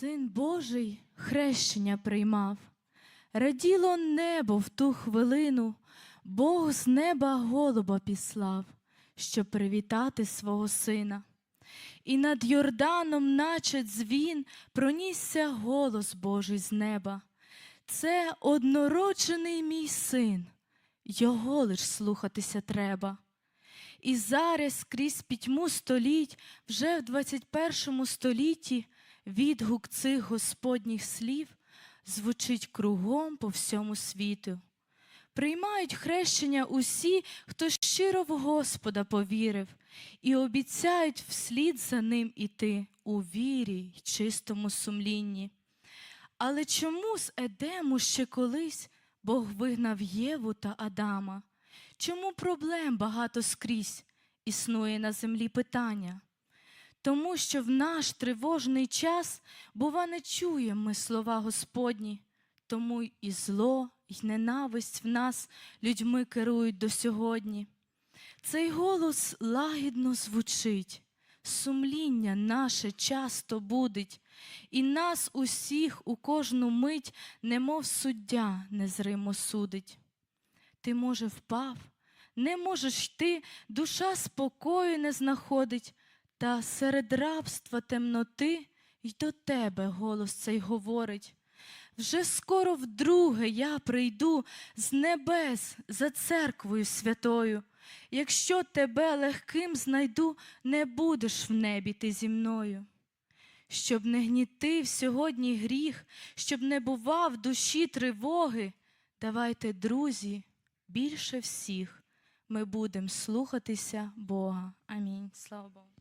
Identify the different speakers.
Speaker 1: Син Божий хрещення приймав, раділо небо в ту хвилину, Бог з неба голуба післав, щоб привітати свого сина. І над Йорданом, наче дзвін, пронісся голос Божий з неба. Це однороджений мій син, його лиш слухатися треба. І зараз крізь пітьму століть, вже в 21 столітті, відгук цих Господніх слів звучить кругом по всьому світу. Приймають хрещення усі, хто щиро в Господа повірив, і обіцяють вслід за ним іти у вірі й чистому сумлінні. Але чому з Едему ще колись Бог вигнав Єву та Адама? Чому проблем багато скрізь існує на землі питання? Тому що в наш тривожний час, бува, не чуємо ми слова Господні, тому і зло, й ненависть в нас людьми керують до сьогодні. Цей голос лагідно звучить, сумління наше часто будить, і нас усіх у кожну мить, немов суддя незримо судить. Ти, може, впав, не можеш йти, душа спокою не знаходить, та серед рабства темноти й до тебе голос цей говорить. Вже скоро вдруге я прийду з небес за церквою святою. Якщо тебе легким знайду, не будеш в небі ти зі мною. Щоб не гнітив сьогодні гріх, щоб не бував душі тривоги, давайте, друзі, більше всіх ми будемо слухатися Бога. Амінь. Слава Богу.